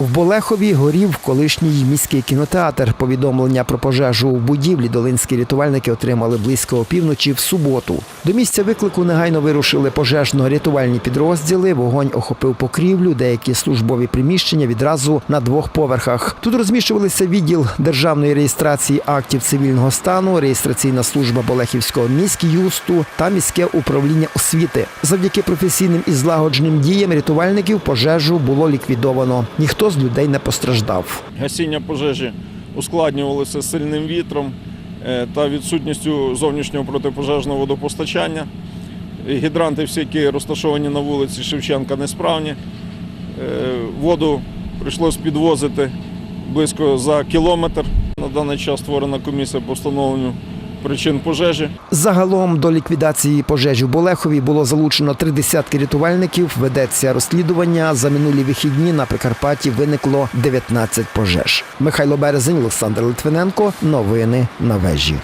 В Болехові горів колишній міський кінотеатр. Повідомлення про пожежу у будівлі долинські рятувальники отримали близько опівночі в суботу. До місця виклику негайно вирушили пожежно-рятувальні підрозділи. Вогонь охопив покрівлю, деякі службові приміщення відразу на двох поверхах. Тут розміщувалися відділ державної реєстрації актів цивільного стану, реєстраційна служба Болехівського міськюсту та міське управління освіти. Завдяки професійним і злагодженим діям рятувальників пожежу було ліквідовано. Ніхто з людей не постраждав. Гасіння пожежі ускладнювалося сильним вітром е, та відсутністю зовнішнього протипожежного водопостачання. Гідранти, всі, які розташовані на вулиці Шевченка, несправні. Е, Воду прийшлося підвозити близько за кілометр. На даний час створена комісія по встановленню причин пожежі. Загалом до ліквідації пожежі в Болехові було залучено три десятки рятувальників. Ведеться розслідування. За минулі вихідні на Прикарпатті виникло 19 пожеж. Михайло Березень, Олександр Литвиненко. Новини на вежі.